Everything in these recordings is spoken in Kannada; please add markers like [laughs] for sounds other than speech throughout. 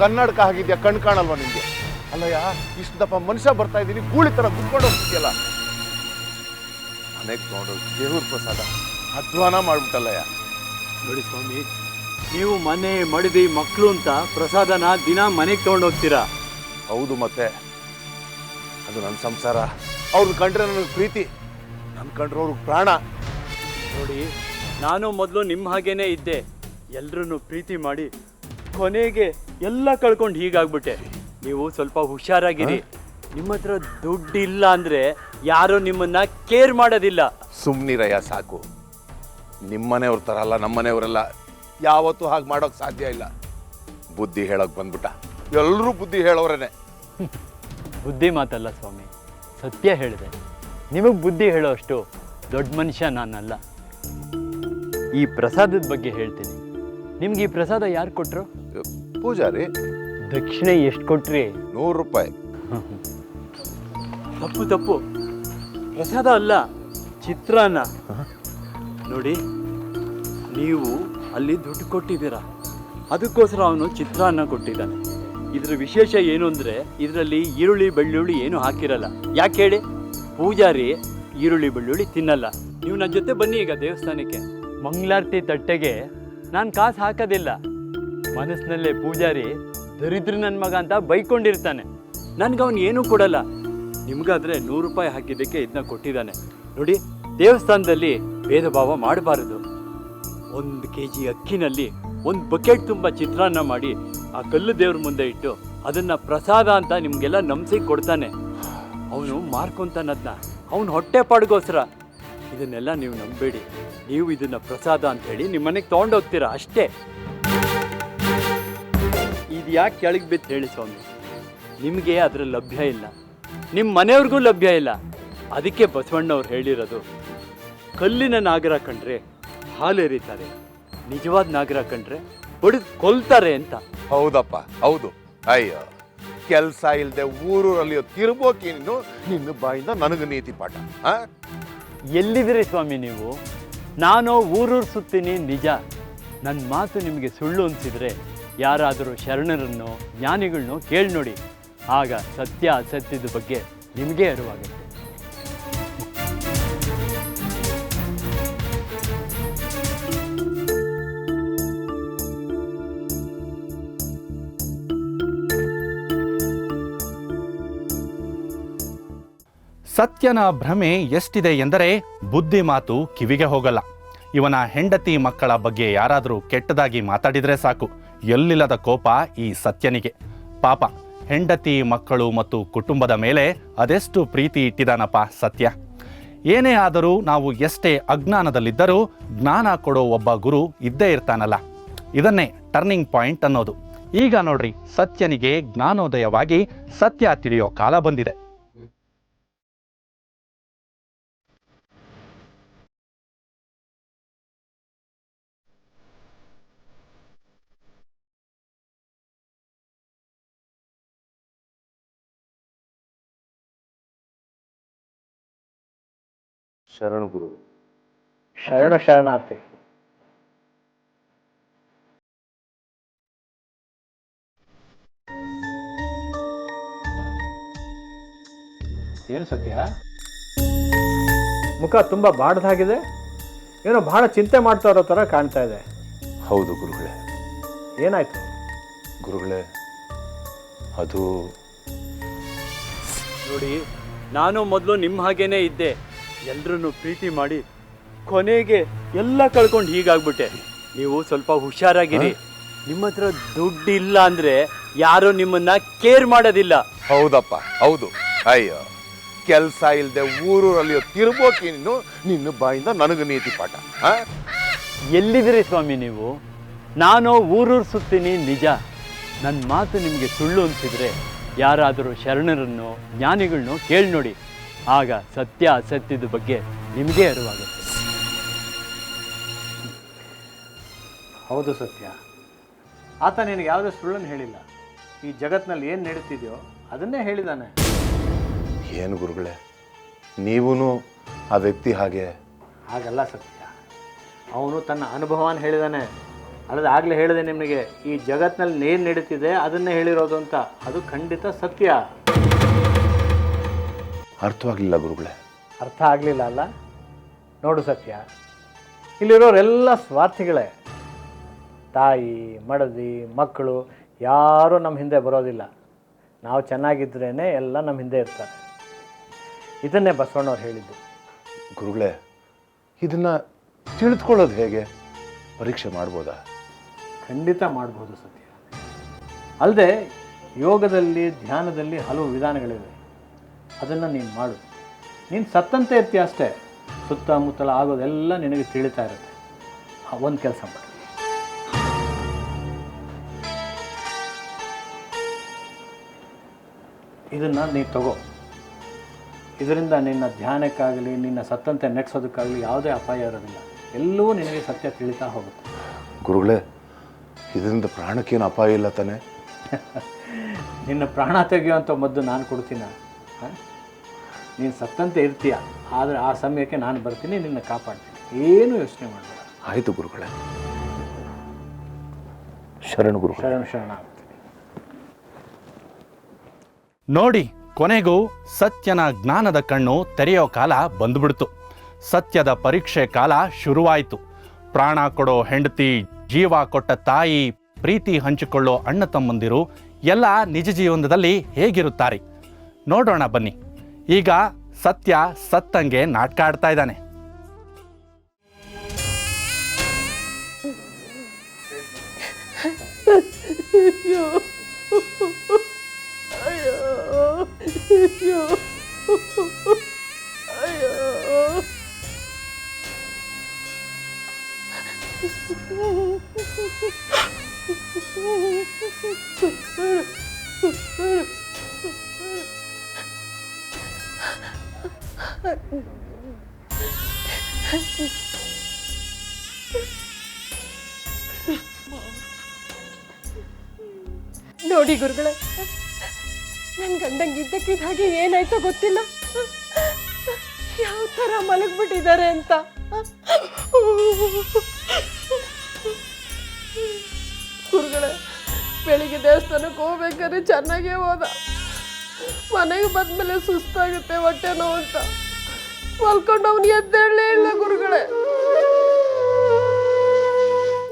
ಕನ್ನಡಕ ಆಗಿದ್ಯಾ ಕಣ್ ಕಾಣಲ್ವಾ ನಿಮಗೆ ಅಲ್ಲಯ್ಯ ಇಷ್ಟು ದಪ್ಪ ಮನುಷ್ಯ ಬರ್ತಾ ಇದ್ದೀನಿ ಗೂಳಿ ತರ ಕುತ್ಕೊಂಡು ಹೋಗ್ತಿದ್ಯಲ್ಲ. ಮನೆಗೆ ನೋಡು ದೇವ್ರ ಪ್ರಸಾದ ಅಧ್ವಾನ ಮಾಡ್ಬಿಟ್ಟಲ್ಲಯ್ಯ. ನೋಡಿ ಸ್ವಾಮಿ ನೀವು ಮನೆ ಮಡದಿ ಮಕ್ಕಳು ಅಂತ ಪ್ರಸಾದನ ದಿನ ಮನೆಗೆ ತಗೊಂಡೋಗ್ತೀರಾ ಹೌದು ಮತ್ತೆ. ಅದು ನನ್ನ ಸಂಸಾರ. ಅವ್ರನ್ನ ಕಂಡ್ರೆ ನನಗೆ ಪ್ರೀತಿ. ನನ್ನ ಕಂಡ್ರೆ ಅವ್ರಿಗೆ ಪ್ರಾಣ. ನೋಡಿ ನಾನು ಮೊದಲು ನಿಮ್ಮ ಹಾಗೇನೆ ಇದ್ದೆ. ಎಲ್ರನ್ನೂ ಪ್ರೀತಿ ಮಾಡಿ ಕೊನೆಗೆ ಎಲ್ಲ ಕಳ್ಕೊಂಡು ಹೀಗಾಗ್ಬಿಟ್ಟೆ. ನೀವು ಸ್ವಲ್ಪ ಹುಷಾರಾಗಿರಿ. ನಿಮ್ಮ ಹತ್ರ ದುಡ್ಡು ಇಲ್ಲ ಅಂದ್ರೆ ಯಾರು ನಿಮ್ಮನ್ನ ಕೇರ್ ಮಾಡೋದಿಲ್ಲ. ಸುಮ್ನಿರಯ್ಯ ಸಾಕು. ನಿಮ್ಮನೆಯವ್ರ ಥರ ಅಲ್ಲ ನಮ್ಮನೆಯವರೆಲ್ಲ ಯಾವತ್ತೂ ಹಾಗೆ ಮಾಡೋಕೆ ಸಾಧ್ಯ ಇಲ್ಲ. ಬುದ್ಧಿ ಹೇಳೋಕೆ ಬಂದ್ಬಿಟ್ಟ. ಎಲ್ಲರೂ ಬುದ್ಧಿ ಹೇಳೋರೇನೆ. ಬುದ್ಧಿ ಮಾತಲ್ಲ ಸ್ವಾಮಿ ಸತ್ಯ ಹೇಳಿದೆ. ನಿಮಗೆ ಬುದ್ಧಿ ಹೇಳೋ ಅಷ್ಟು ದೊಡ್ಡ ಮನುಷ್ಯ ನಾನಲ್ಲ. ಈ ಪ್ರಸಾದದ ಬಗ್ಗೆ ಹೇಳ್ತೀನಿ. ನಿಮ್ಗೆ ಈ ಪ್ರಸಾದ ಯಾರು ಕೊಟ್ರು? ಪೂಜಾರಿ ದಕ್ಷಿಣೆ ಎಷ್ಟು ಕೊಟ್ರಿ? ನೂರು ರೂಪಾಯಿ. ತಪ್ಪು ತಪ್ಪು. ಪ್ರಸಾದ ಅಲ್ಲ ಚಿತ್ರಾನ್ನ. ನೋಡಿ ನೀವು ಅಲ್ಲಿ ದುಡ್ಡು ಕೊಟ್ಟಿದ್ದೀರ. ಅದಕ್ಕೋಸ್ಕರ ಅವನು ಚಿತ್ರಾನ್ನ ಕೊಟ್ಟಿದ್ದಾನೆ. ಇದರ ವಿಶೇಷ ಏನು ಅಂದರೆ ಇದರಲ್ಲಿ ಈರುಳ್ಳಿ ಬೆಳ್ಳುಳ್ಳಿ ಏನು ಹಾಕಿರಲ್ಲ. ಯಾಕೆ ಹೇಳಿ? ಪೂಜಾರಿ ಈರುಳ್ಳಿ ಬೆಳ್ಳುಳ್ಳಿ ತಿನ್ನಲ್ಲ. ನೀವು ನನ್ನ ಜೊತೆ ಬನ್ನಿ ಈಗ ದೇವಸ್ಥಾನಕ್ಕೆ. ಮಂಗಳಾರತಿ ತಟ್ಟೆಗೆ. ನಾನು ಕಾಸು ಹಾಕೋದಿಲ್ಲ. ಮನಸ್ಸಿನಲ್ಲೇ ಪೂಜಾರಿ, ದರಿದ್ರ ನನ್ನ ಮಗ ಅಂತ ಬೈಕೊಂಡಿರ್ತಾನೆ. ನನ್ಗೆ ಅವನು ಏನೂ ಕೊಡಲ್ಲ. ನಿಮ್ಗಾದ್ರೆ ನೂರು ರೂಪಾಯಿ ಹಾಕಿದ್ದಕ್ಕೆ ಇದನ್ನ ಕೊಟ್ಟಿದ್ದಾನೆ. ನೋಡಿ, ದೇವಸ್ಥಾನದಲ್ಲಿ ಭೇದ ಭಾವ ಮಾಡಬಾರದು. ಒಂದು ಕೆ ಜಿ ಅಕ್ಕಿನಲ್ಲಿ ಒಂದು ಬಕೆಟ್ ತುಂಬ ಚಿತ್ರಾನ್ನ ಮಾಡಿ ಆ ಕಲ್ಲು ದೇವ್ರ ಮುಂದೆ ಇಟ್ಟು ಅದನ್ನ ಪ್ರಸಾದ ಅಂತ ನಿಮಗೆಲ್ಲ ನಂಬಿಸಿ ಕೊಡ್ತಾನೆ. ಅವನು ಮಾರ್ಕೊಂತಾನದ್ನ. ಅವನು ಹೊಟ್ಟೆ ಪಾಡ್ಗೋಸ್ಕರ. ಇದನ್ನೆಲ್ಲ ನೀವು ನಂಬೇಡಿ ನೀವು ಇದನ್ನ ಪ್ರಸಾದ ಅಂತ ಹೇಳಿ ನಿಮ್ಮ ಮನೆಗೆ ತೊಗೊಂಡೋಗ್ತೀರಾ? ಅಷ್ಟೇ. ಇದು ಯಾಕೆ ಕೆಳಗೆ ಬಿತ್ತು ಹೇಳಿ ಸ್ವಾಮಿ. ನಿಮಗೆ ಅದರ ಲಭ್ಯ ಇಲ್ಲ. ನಿಮ್ಮ ಮನೆಯವ್ರಿಗೂ ಲಭ್ಯ ಇಲ್ಲ. ಅದಕ್ಕೆ ಬಸವಣ್ಣವ್ರು ಹೇಳಿರೋದು ಕಲ್ಲಿನ ನಾಗರ ಕಂಡ್ರೆ ಹಾಲು ಎರಿತಾರೆ. ನಿಜವಾದ ನಾಗರ ಕಂಡ್ರೆ ಹೊಡೆದು ಕೊಲ್ತಾರೆ ಅಂತ. ಹೌದಪ್ಪ ಹೌದು. ಅಯ್ಯೋ ಕೆಲಸ ಇಲ್ಲದೆ ಊರೂರಲ್ಲಿ ತಿರ್ಬೋಕಿ ನೀನು ನಿನ್ನ ಬಾಯಿಂದ ನನಗೆ ನೀತಿ ಪಾಠ ಆ? ಎಲ್ಲಿದ್ದೀರಿ ಸ್ವಾಮಿ ನೀವು? ನಾನು ಊರೂರು ಸುತ್ತೀನಿ ನಿಜ. ನನ್ನ ಮಾತು ನಿಮಗೆ ಸುಳ್ಳು ಅನಿಸಿದ್ರೆ ಯಾರಾದರೂ ಶರಣರನ್ನು ಜ್ಞಾನಿಗಳನ್ನೋ ಕೇಳಿ ನೋಡಿ. ಆಗ ಸತ್ಯ ಅಸತ್ಯದ ಬಗ್ಗೆ ನಿಮಗೆ ಅರಿವಾಗುತ್ತೆ. ಸತ್ಯನ ಭ್ರಮೆ ಎಷ್ಟಿದೆ ಎಂದರೆ ಬುದ್ಧಿ ಮಾತು ಕಿವಿಗೆ ಹೋಗಲ್ಲ. ಇವನ ಹೆಂಡತಿ ಮಕ್ಕಳ ಬಗ್ಗೆ ಯಾರಾದರೂ ಕೆಟ್ಟದಾಗಿ ಮಾತಾಡಿದರೆ ಸಾಕು. ಎಲ್ಲಿಲ್ಲದ ಕೋಪ ಈ ಸತ್ಯನಿಗೆ. ಪಾಪ, ಹೆಂಡತಿ, ಮಕ್ಕಳು ಮತ್ತು ಕುಟುಂಬದ ಮೇಲೆ ಅದೆಷ್ಟು ಪ್ರೀತಿ ಇಟ್ಟಿದಾನಪ್ಪ ಸತ್ಯ. ಏನೇ ಆದರೂ ನಾವು ಎಷ್ಟೇ ಅಜ್ಞಾನದಲ್ಲಿದ್ದರೂ ಜ್ಞಾನ ಕೊಡೋ ಒಬ್ಬ ಗುರು ಇದ್ದೇ ಇರ್ತಾನಲ್ಲ. ಇದನ್ನೇ ಟರ್ನಿಂಗ್ ಪಾಯಿಂಟ್ ಅನ್ನೋದು. ಈಗ ನೋಡ್ರಿ, ಸತ್ಯನಿಗೆ ಜ್ಞಾನೋದಯವಾಗಿ ಸತ್ಯ ತಿಳಿಯೋ ಕಾಲ ಬಂದಿದೆ. ಶರಣ ಗುರು. ಶರಣ ಶರಣಾರ್ಥಿ. ಏನು ಸತ್ಯ? ಮುಖ ತುಂಬ ಬಾಡ್ದಾಗಿದೆ. ಏನೋ ಬಹಳ ಚಿಂತೆ ಮಾಡ್ತಾ ಇರೋ ಥರ ಕಾಣ್ತಾ ಇದೆ. ಹೌದು ಗುರುಗಳೇ. ಏನಾಯ್ತು? ಗುರುಗಳೇ ಅದು ನೋಡಿ ನಾನು ಮೊದಲು ನಿಮ್ಮ ಹಾಗೇನೆ ಇದ್ದೆ. ಎಲ್ರನ್ನು ಪ್ರೀತಿ ಮಾಡಿ ಕೊನೆಗೆ ಎಲ್ಲ ಕಳ್ಕೊಂಡು ಹೀಗಾಗ್ಬಿಟ್ಟೆ. ನೀವು ಸ್ವಲ್ಪ ಹುಷಾರಾಗಿರಿ. ನಿಮ್ಮ ಹತ್ರ ದುಡ್ಡು ಇಲ್ಲ ಅಂದ್ರೆ ಯಾರು ನಿಮ್ಮನ್ನ ಕೇರ್ ಮಾಡೋದಿಲ್ಲ. ಹೌದಪ್ಪ ಹೌದು. ಅಯ್ಯೋ ಕೆಲಸ ಇಲ್ಲದೆ ಊರೂರಲ್ಲಿ ತಿರ್ಬೋಕಿ ನೀನು? ನಿನ್ನ ಬಾಯಿಂದ ನನಗೆ ನೀತಿ ಪಾಠ? ಎಲ್ಲಿದ್ದೀರಿ ಸ್ವಾಮಿ ನೀವು? ನಾನು ಊರೂರು ಸುತ್ತೀನಿ ನಿಜ. ನನ್ನ ಮಾತು ನಿಮಗೆ ಸುಳ್ಳು ಅನ್ಸಿದ್ರೆ ಯಾರಾದರೂ ಶರಣರನ್ನು ಜ್ಞಾನಿಗಳನ್ನೋ ಕೇಳಿ ನೋಡಿ. ಆಗ ಸತ್ಯ ಅಸತ್ಯದ ಬಗ್ಗೆ ನಿಮಗೆ ಅರಿವಾಗುತ್ತೆ. ಹೌದು ಸತ್ಯ. ಆತ ನಿನಗೆ ಯಾವುದೇ ಸುಳ್ಳನ್ನು ಹೇಳಿಲ್ಲ. ಈ ಜಗತ್ತಿನಲ್ಲಿ ಏನು ನಡೀತಿದೆಯೋ ಅದನ್ನೇ ಹೇಳಿದಾನೆ. ಏನು ಗುರುಗಳೇ? ನೀವೂ ಆ ವ್ಯಕ್ತಿ ಹಾಗೆ. ಹಾಗಲ್ಲ ಸತ್ಯ. ಅವನು ತನ್ನ ಅನುಭವನ ಹೇಳಿದಾನೆ. ಅಲ್ಲದೆ ಆಗಲೇ ಹೇಳಿದೆ ನಿಮಗೆ ಈ ಜಗತ್ತಿನಲ್ಲಿ ಏನು ನಡೀತಿದೆ ಅದನ್ನೇ ಹೇಳಿರೋದು ಅಂತ. ಅದು ಖಂಡಿತ ಸತ್ಯ. ಅರ್ಥವಾಗಲಿಲ್ಲ ಗುರುಗಳೇ. ಅರ್ಥ ಆಗಲಿಲ್ಲ ಅಲ್ಲ? ನೋಡು ಸತ್ಯ ಇಲ್ಲಿರೋರೆಲ್ಲ ಸ್ವಾರ್ಥಿಗಳೇ. ತಾಯಿ ಮಡದಿ ಮಕ್ಕಳು ಯಾರೂ ನಮ್ಮ ಹಿಂದೆ ಬರೋದಿಲ್ಲ. ನಾವು ಚೆನ್ನಾಗಿದ್ರೇ ಎಲ್ಲ ನಮ್ಮ ಹಿಂದೆ ಇರ್ತಾರೆ. ಇದನ್ನೇ ಬಸವಣ್ಣವ್ರು ಹೇಳಿದ್ದು. ಗುರುಗಳೇ ಇದನ್ನು ತಿಳಿದುಕೊಳ್ಳೋದು ಹೇಗೆ? ಪರೀಕ್ಷೆ ಮಾಡ್ಬೋದಾ? ಖಂಡಿತ ಮಾಡ್ಬೋದು ಸತ್ಯ. ಅಲ್ಲದೆ ಯೋಗದಲ್ಲಿ ಧ್ಯಾನದಲ್ಲಿ ಹಲವು ವಿಧಾನಗಳಿವೆ. ಅದನ್ನು ನೀನು ಮಾಡು. ನೀನು ಸತ್ತಂತೆ ಇರ್ತೀಯ ಅಷ್ಟೇ. ಸುತ್ತಮುತ್ತಲ ಆಗೋದೆಲ್ಲ ನಿನಗೆ ತಿಳಿತಾ ಇರುತ್ತೆ. ಒಂದು ಕೆಲಸ ಮಾಡಿ. ಇದನ್ನು ನೀನು ತಗೋ. ಇದರಿಂದ ನಿನ್ನ ಧ್ಯಾನಕ್ಕಾಗಲಿ ನಿನ್ನ ಸತ್ತಂತೆ ನೆಟ್ಸೋದಕ್ಕಾಗಲಿ ಯಾವುದೇ ಅಪಾಯ ಇರೋದಿಲ್ಲ. ಎಲ್ಲವೂ ನಿನಗೆ ಸತ್ಯ ತಿಳಿತಾ ಹೋಗುತ್ತೆ. ಗುರುಗಳೇ ಇದರಿಂದ ಪ್ರಾಣಕ್ಕೇನು ಅಪಾಯ ಇಲ್ಲ ತಾನೆ? [laughs] ನಿನ್ನ ಪ್ರಾಣ ತೆಗೆಯುವಂಥ ಮದ್ದು ನಾನು ಕೊಡ್ತೀನ? ನೀನು ಸತ್ತಂತೆ ಇರ್ತೀಯ ಆದರೆ ಆ ಸಮಯಕ್ಕೆ ನಾನು ಬರ್ತೀನಿ ನಿನ್ನ ಕಾಪಾಡ್ತೀನಿ. ಏನು ಯೋಚನೆ ಮಾಡಬೇಡ. ಆಯಿತು ಗುರುಗಳೇ. ಶರಣು ಗುರು ಶರಣ ಶರಣ ಆಗ್ತೀನಿ ನೋಡಿ ಕೊನೆಗೂ ಸತ್ಯನ ಜ್ಞಾನದ ಕಣ್ಣು ತೆರೆಯೋ ಕಾಲ ಬಂದ್ಬಿಡ್ತು. ಸತ್ಯದ ಪರೀಕ್ಷೆ ಕಾಲ ಶುರುವಾಯಿತು. ಪ್ರಾಣ ಕೊಡೋ ಹೆಂಡತಿ ಜೀವ ಕೊಟ್ಟ ತಾಯಿ ಪ್ರೀತಿ ಹಂಚಿಕೊಳ್ಳೋ ಅಣ್ಣ ತಮ್ಮಂದಿರು ಎಲ್ಲ ನಿಜ ಜೀವನದಲ್ಲಿ ಹೇಗಿರುತ್ತಾರೆ? ನೋಡೋಣ ಬನ್ನಿ. ಈಗ ಸತ್ಯ ಸತ್ತಂಗೆ ನಾಟಕ ಆಡ್ತಾ ಇದ್ದಾನೆ. ಗುರುಗಳೇ ನನ್ನ ಗಂಡಂಗೆ ಇದ್ದಕ್ಕಿದ್ದ ಹಾಗೆ ಏನಾಯ್ತೋ ಗೊತ್ತಿಲ್ಲ. ಯಾವ ಥರ ಮಲಗ್ಬಿಟ್ಟಿದ್ದಾರೆ ಅಂತ. ಗುರುಗಳೇ, ಬೆಳಿಗ್ಗೆ ದೇವಸ್ಥಾನಕ್ಕೆ ಹೋಗ್ಬೇಕಾದ್ರೆ ಚೆನ್ನಾಗೇ ಹೋದ. ಮನೆಗೆ ಬಂದ್ಮೇಲೆ ಸುಸ್ತಾಗುತ್ತೆ ಹೊಟ್ಟೆ ನೋವು ಅಂತ. ಮಲ್ಕೊಂಡು ಅವನು ಎದ್ದೇಳಲೇ ಇಲ್ಲ ಗುರುಗಳೇ.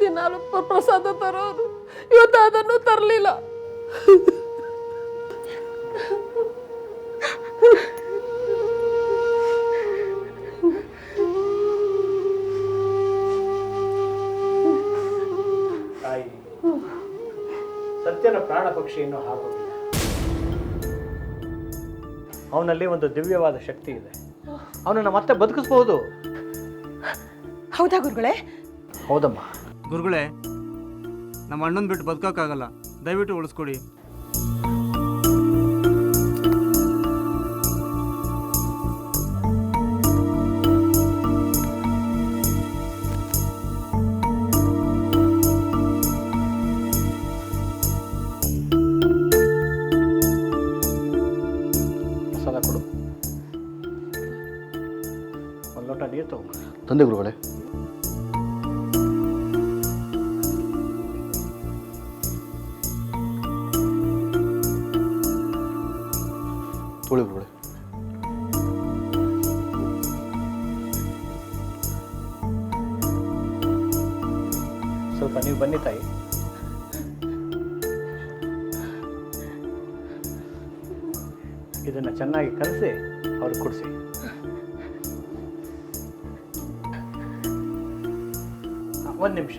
ದಿನಾಲು ಪ್ರ- ಪ್ರಸಾದ ತರೋದು. ಇವತ್ತು ಅದನ್ನು ತರಲಿಲ್ಲ. ತಾಯಿ ಸತ್ಯನ ಪ್ರಾಣ ಪಕ್ಷಿಯನ್ನು ಹಾಕೋದಿಲ್ಲ ಅವನಲ್ಲಿ ಒಂದು ದಿವ್ಯವಾದ ಶಕ್ತಿ ಇದೆ. ಅವನನ್ನು ಮತ್ತೆ ಬದುಕಿಸ್ಬಹುದು. ಹೌದಾ ಗುರುಗಳೇ? ಹೌದಮ್ಮ. ಗುರುಗಳೇ ನಮ್ಮ ಅಣ್ಣನ ಬಿಟ್ಟು ಬದುಕೋಕ್ಕಾಗಲ್ಲ. ದಯವಿಟ್ಟು ಉಳಿಸ್ಕೊಡಿ ತಂದೆ ಗುರುಗಳೇ ಸ್ವಲ್ಪ ನೀವು ಬನ್ನಿ ತಾಯಿ. ಇದನ್ನು ಚೆನ್ನಾಗಿ ಕಲಸಿ ಅವ್ರಿಗೆ ಕೊಡಿಸಿ. ಒಂದು ನಿಮಿಷ.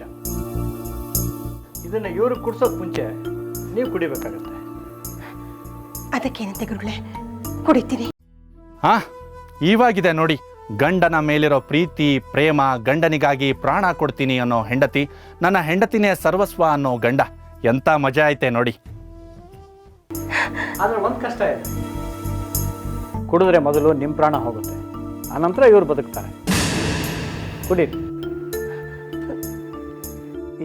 ಇದನ್ನು ಇವ್ರಿಗೆ ಕುಡ್ಸೋಕೆ ಮುಂಚೆ ನೀವು ಕುಡಿಬೇಕಾಗತ್ತೆ. ಅದಕ್ಕೇನಂತೆ ಗುರುಗಳೇ? ಕುಡಿತೀನಿ. ಹಾ ಇವಾಗಿದೆ ನೋಡಿ. ಗಂಡನ ಮೇಲಿರೋ ಪ್ರೀತಿ ಪ್ರೇಮ ಗಂಡನಿಗಾಗಿ ಪ್ರಾಣ ಕೊಡ್ತೀನಿ ಅನ್ನೋ ಹೆಂಡತಿ ನನ್ನ ಹೆಂಡತಿನೇ ಸರ್ವಸ್ವ ಅನ್ನೋ ಗಂಡ ಎಂಥ ಮಜಾ ಐತೆ ನೋಡಿ. ಆದರೆ ಒಂದು ಕಷ್ಟ ಇದೆ. ಕುಡಿದ್ರೆ ಮೊದಲು ನಿಮ್ಮ ಪ್ರಾಣ ಹೋಗುತ್ತೆ ಆನಂತರ ಇವ್ರು ಬದುಕ್ತಾರೆ. ಕುಡೀರಿ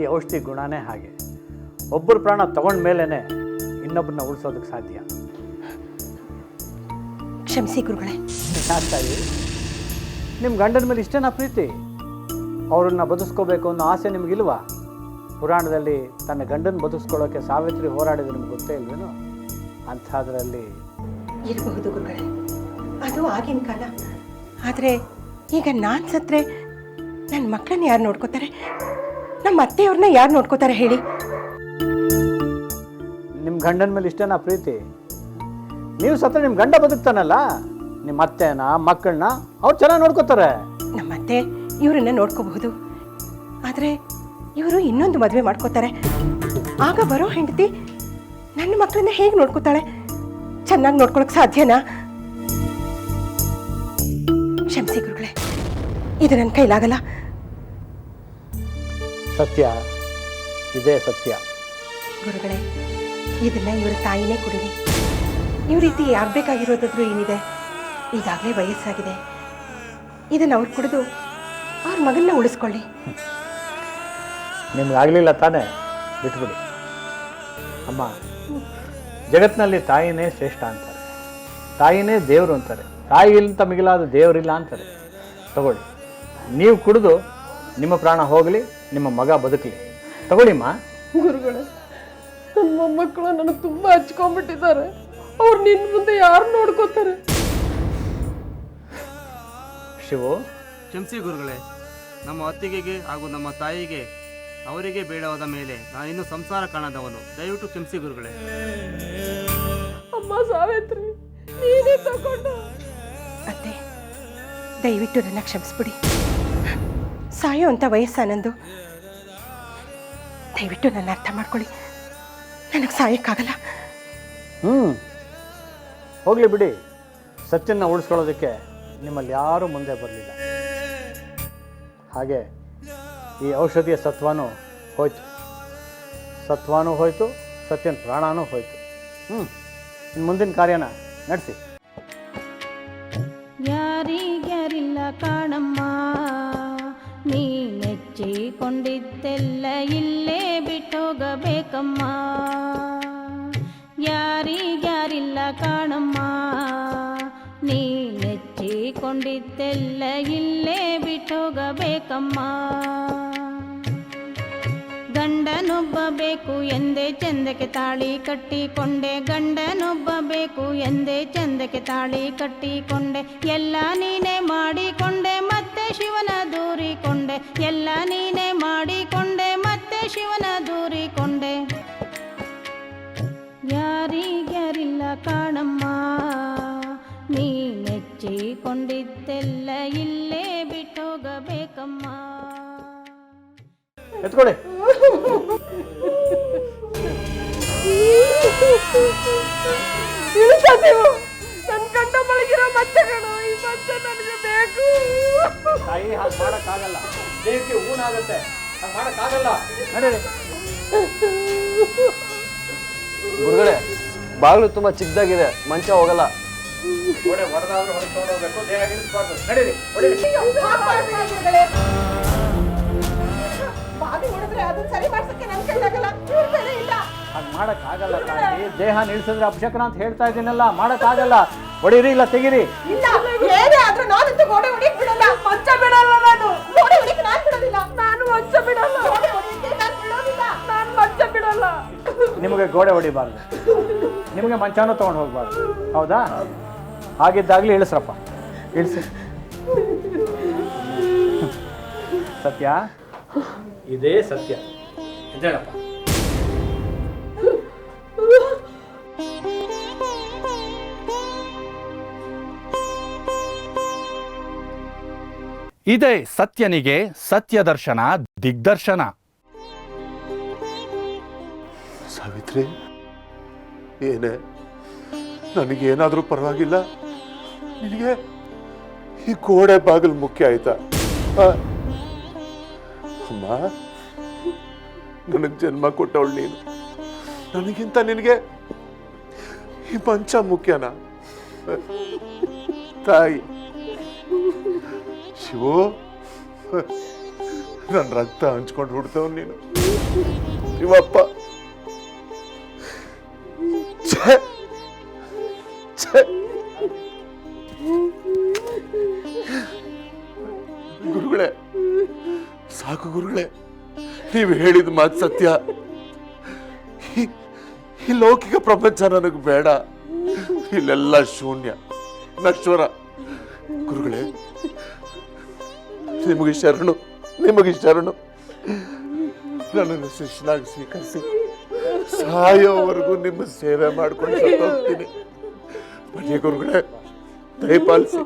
ಈ ಔಷಧಿ ಗುಣನೇ ಹಾಗೆ. ಒಬ್ಬರ ಪ್ರಾಣ ತಗೊಂಡ ಮೇಲೇ ಇನ್ನೊಬ್ಬರನ್ನ ಉಳಿಸೋದಕ್ಕೆ ಸಾಧ್ಯ. ಕ್ಷಮಿಸಿ ಗುರುಗಳೇ. ನಿಮ್ಮ ಗಂಡನ ಮೇಲೆ ಇಷ್ಟೇನ ಪ್ರೀತಿ? ಅವರನ್ನು ಬದುಸ್ಕೋಬೇಕು ಅನ್ನೋ ಆಸೆ ನಿಮಗಿಲ್ವಾ? ಪುರಾಣದಲ್ಲಿ ತನ್ನ ಗಂಡನ ಬದುಕಿಸ್ಕೊಳ್ಳೋಕ್ಕೆ ಸಾವಿತ್ರಿ ಹೋರಾಡಿದ ನಿಮ್ಗೆ ಗೊತ್ತೇ ಇಲ್ವೇನೋ? ಅಂಥದ್ರಲ್ಲಿ ಇರಬಹುದು ಗುರುಗಳೇ. ಅದು ಆಗಿನ ಕಾಲ. ಆದರೆ ಈಗ ನಾನು ಸತ್ರೆ ನನ್ನ ಮಕ್ಕಳನ್ನ ಯಾರು ನೋಡ್ಕೋತಾರೆ? ನಮ್ಮ ಅತ್ತೆಯವ್ರನ್ನ ಯಾರು ನೋಡ್ಕೋತಾರೆ ಹೇಳಿ? ನಿಮ್ಮ ಗಂಡನ ಮೇಲೆ ಇಷ್ಟೇನಾ ಪ್ರೀತಿ? ನೀವು ಸತ್ರೆ ನಿಮ್ಮ ಗಂಡ ಬದುಕ್ತಾನಲ್ಲ? ನಿಮ್ಮ ಅತ್ತೆನ ಮಕ್ಕಳನ್ನ ಅವ್ರು ಚೆನ್ನಾಗಿ ನೋಡ್ಕೋತಾರೆ. ನಮ್ಮತ್ತೆ ಇವರನ್ನ ನೋಡ್ಕೋಬಹುದು. ಆದರೆ ಇವರು ಇನ್ನೊಂದು ಮದುವೆ ಮಾಡ್ಕೋತಾರೆ. ಆಗ ಬರೋ ಹೆಂಡತಿ ನನ್ನ ಮಕ್ಕಳನ್ನ ಹೇಗೆ ನೋಡ್ಕೋತಾಳೆ? ಚೆನ್ನಾಗಿ ನೋಡ್ಕೊಳಕ್ ಸಾಧ್ಯನಾ? ಕ್ಷಮಿಸಿ ಗುರುಗಳೇ ಇದು ನನ್ನ ಕೈಲಾಗಲ್ಲ. ಸತ್ಯ ಇದೇ ಸತ್ಯ. ಗುರುಗಳೇ ಇದನ್ನ ಇವರ ತಾಯಿನೇ ಕುಡಿರಿ. ಇವ್ ರೀತಿ ಆಗ್ಬೇಕಾಗಿರೋದಾದ್ರೂ ಏನಿದೆ? ಈಗಾಗಲೇ ವಯಸ್ಸಾಗಿದೆ. ಇದನ್ನ ಅವ್ರು ಕುಡಿದು ಅವ್ರ ಮಗನ್ನ ಉಳಿಸ್ಕೊಳ್ಳಿ. ನಿಮ್ಗಾಗಲಿಲ್ಲ ತಾನೇ? ಬಿಟ್ಬಿಡಿ. ಅಮ್ಮ ಜಗತ್ತಿನಲ್ಲಿ ತಾಯಿನೇ ಶ್ರೇಷ್ಠ ಅಂತಾರೆ. ತಾಯಿನೇ ದೇವರು ಅಂತಾರೆ. ತಾಯಿ ತಾಯಿಗಿಂತ ಮಿಗಿಲಾದ ದೇವರಿಲ್ಲ ಅಂತಾರೆ. ತಗೊಳ್ಳಿ. ನೀವು ಕುಡಿದು ನಿಮ್ಮ ಪ್ರಾಣ ಹೋಗಲಿ ನಿಮ್ಮ ಮಗ ಬದುಕಲಿ. ತಗೊಳ್ಳಿಮ್ಮ ಗುರುಗಳು ನನ್ನ ಮೊಮ್ಮಕ್ಕಳು ನನಗೆ ತುಂಬ ಹಚ್ಕೊಂಡ್ಬಿಟ್ಟಿದ್ದಾರೆ. ಅವ್ರು ನಿನ್ನ ಮುಂದೆ ಯಾರು ನೋಡ್ಕೋತಾರೆ? ಶಿವು. ಕ್ಷಮಿಸಿ ಗುರುಗಳೇ ನಮ್ಮ ಅತ್ತಿಗೆಗೆ ಹಾಗೂ ನಮ್ಮ ತಾಯಿಗೆ ಅವರಿಗೆ ಬೇಡವಾದ ಮೇಲೆ ನಾನು ಇನ್ನು ಸಂಸಾರ ಕಾಣದವನು. ದಯವಿಟ್ಟು ಕ್ಷಮಿಸಿ ಗುರುಗಳೇ. ಅಮ್ಮ ಸಾವಿತ್ರಿ ನೀನೇ ತಗೊಂಡು. ಅತ್ತೆ ದಯವಿಟ್ಟು ನನ್ನ ಕ್ಷಮಿಸ್ಬಿಡಿ. ಸಾಯೋ ಅಂತ ವಯಸ್ಸಾನಂದು. ದಯವಿಟ್ಟು ನನ್ನ ಅರ್ಥ ಮಾಡ್ಕೊಳ್ಳಿ. ನನಗೆ ಸಾಯಕ್ಕಾಗಲ್ಲ. ಹ್ಞೂ ಹೋಗಲಿ ಬಿಡಿ. ಸತ್ಯನ ಉಳಿಸ್ಕೊಳ್ಳೋದಕ್ಕೆ ನಿಮ್ಮಲ್ಲಿ ಯಾರೂ ಮುಂದೆ ಬರಲಿಲ್ಲ. ಹಾಗೆ ಈ ಔಷಧಿಯ ಸತ್ವನೂ ಹೋಯ್ತು. ಸತ್ವನೂ ಹೋಯ್ತು, ಸತ್ಯನ ಪ್ರಾಣನೂ ಹೋಯ್ತು. ಹ್ಞೂ ಇನ್ನು ಮುಂದಿನ ಕಾರ್ಯನ ನಡೆಸಿ. ಯಾರಿಗ್ಯಾರಿಲ್ಲ ಕಾಣಮ್ಮ, ನೀ ನೆಚ್ಚಿಕೊಂಡಿದ್ದೆಲ್ಲ ಇಲ್ಲೇ ಬಿಟ್ಟೋಗಬೇಕಮ್ಮ. ಯಾರಿಗ್ಯಾರಿಲ್ಲ ಕಾಣಮ್ಮ ನೆಚ್ಚಿಕೊಂಡಿದ್ದೆಲ್ಲ ಇಲ್ಲೇ ಬಿಟ್ಟೋಗಬೇಕಮ್ಮ. ಗಂಡನೊಬ್ಬ ಬೇಕು ಎಂದೇ ಚಂದಕ್ಕೆ ತಾಳಿ ಕಟ್ಟಿಕೊಂಡೆ ಗಂಡನೊಬ್ಬ ಬೇಕು ಎಂದೇ ಚಂದಕ್ಕೆ ತಾಳಿ ಕಟ್ಟಿಕೊಂಡೆ, ಎಲ್ಲ ನೀನೆ ಮಾಡಿಕೊಂಡೆ, ಮತ್ತೆ ಶಿವನ ದೂರಿಕೊಂಡೆ, ಎಲ್ಲ ನೀನೆ ಮಾಡಿಕೊಂಡೆ, ಮತ್ತೆ ಶಿವನ ದೂರಿಕೊಂಡೆ. ಯಾರಿಗ್ಯಾರಿಲ್ಲ ಕಾಣಮ್ಮ ನೀ ನೆಚ್ಚಿಕೊಂಡಿದ್ದೆಲ್ಲ ಇಲ್ಲೇ ಬಿಟ್ಟೋಗಬೇಕಮ್ಮ. ಎತ್ಕೊಳ್ಳಿ. ನನ್ನ ಗಂಡ ಮಳಗಿರೋ ಮಚ್ಚಗಳು ಈ ಮಚ್ಚ ನನಗೆ ಬೇಕು. ತಾಯಿ ಹಾಗೆ ಮಾಡೋಕ್ಕಾಗಲ್ಲ. ದೇಹಕ್ಕೆ ಊನಾಗುತ್ತೆ. ಹಾಗೆ ಮಾಡೋಕ್ಕಾಗಲ್ಲ. ನಡೀರಿ. ಗುರುಗಳೇ ಬಾಗಿಲು ತುಂಬಾ ಚಿಕ್ಕದಾಗಿದೆ. ಮಂಚ ಹೋಗಲ್ಲ. ಗೋಡೆ ಹೊಡೆದಾದ್ರೂ ಹೊರಗೆ ತಗೊಂಡೋಗ್ಬೇಕು. ದೇಹ ಇಳಿಸ್ಬಾರ್ದು ನಡೀರಿ ಹೊಡೀರಿ ಬಾವಿ ಹೊಡೆದ್ರೆ ಅದನ್ನ ಸರಿ ಮಾಡ್ಸಕ್ಕೆ ನನ್ನ ಕೈಲಾಗಲ್ಲ. ಇವ್ರ ಬೆಲೆ ಇಲ್ಲ. ಹಾಗೆ ಮಾಡೋಕ್ಕಾಗಲ್ಲ ತಾಯಿ. ದೇಹ ನಿಲ್ಸಿದ್ರೆ ಅಪಶಕನ ಅಂತ ಹೇಳ್ತಾ ಇದ್ದೀನಲ್ಲ ಆಗಲ್ಲ ಹೊಡೀರಿ ಇಲ್ಲ ತೆಗೀರಿ. ಇಲ್ಲ ಏನೇ ಆದ್ರೂ ನಾನಂತೂ ಗೋಡೆ ಹೊಡಿಯಕ್ ಬಿಡಲ್ಲ. ಮಚ್ಚ ಬಿಡಲ್ಲ ನಾನು. ಗೋಡೆ ಹೊಡಿಯಕ್ ನಾನ್ ಬಿಡೋದಿಲ್ಲ. ನಾನು ಮಚ್ಚ ಬಿಡಲ್ಲ. ಗೋಡೆ ಹೊಡಿಯಕ್ಕೆ ನಾನ್ ಬಿಡೋದಿಲ್ಲ. ನಾನು ಮಚ್ಚ ಬಿಡಲ್ಲ. ನಿಮಗೆ ಗೋಡೆ ಹೊಡಿಬಾರ್ದು. ನಿಮಗೆ ಮಂಚಾನು ತಗೊಂಡು ಹೋಗ್ಬಾರ್ದು. ಹೌದಾ? ಹಾಗಿದ್ದಾಗಲಿ ಇಳಿಸ್ರಪ್ಪ. ಇಳಿಸಿ. ಸತ್ಯ? ಇದೇ ಸತ್ಯ. ಹೇಳಪ್ಪ ಇದೇ ಸತ್ಯನಿಗೆ ಸತ್ಯದರ್ಶನ ದಿಗ್ದರ್ಶನ. ಸಾವಿತ್ರಿ ಏನೇ? ನನಗೇನಾದರೂ ಪರವಾಗಿಲ್ಲ. ನಿನಗೆ ಈ ಗೋಡೆ ಬಾಗಿಲು ಮುಖ್ಯ ಆಯ್ತಾ? ಅಮ್ಮ, ನನಗೆ ಜನ್ಮ ಕೊಟ್ಟವಳು ನೀನು. ನನಗಿಂತ ನಿನಗೆ ಈ ಮಂಚ ಮುಖ್ಯನಾ? ತಾಯಿ. ಶಿವು ನನ್ನ ರಕ್ತ ಹಂಚ್ಕೊಂಡು ಹುಡ್ತವ್ ನೀನು. ಇವಪ್ಪ! ಗುರುಗಳೇ, ಸಾಕು ಗುರುಗಳೇ, ನೀವು ಹೇಳಿದ ಮಾತು ಸತ್ಯ. ಈ- ಲೌಕಿಕ ಪ್ರಪಂಚ ನನಗೆ ಬೇಡ. ಇಲ್ಲೆಲ್ಲ ಶೂನ್ಯ, ನಶ್ವರ. ಗುರುಗಳೇ, ನಿಮಗೆ ಶರಣು ನಿಮಗೆ ಶರಣು. ನನ್ನನ್ನು ಶಿಷ್ಯನಾಗಿ ಸ್ವೀಕರಿಸಿ, ಸಾಯೋವರೆಗೂ ನಿಮ್ಮ ಸೇವೆ ಮಾಡ್ಕೊಂಡು ಸತ್ತೋಗ್ತೀನಿ ಬನ್ನಿ ಗುರುಗಳೇ ದಯಪಾಲಿಸಿ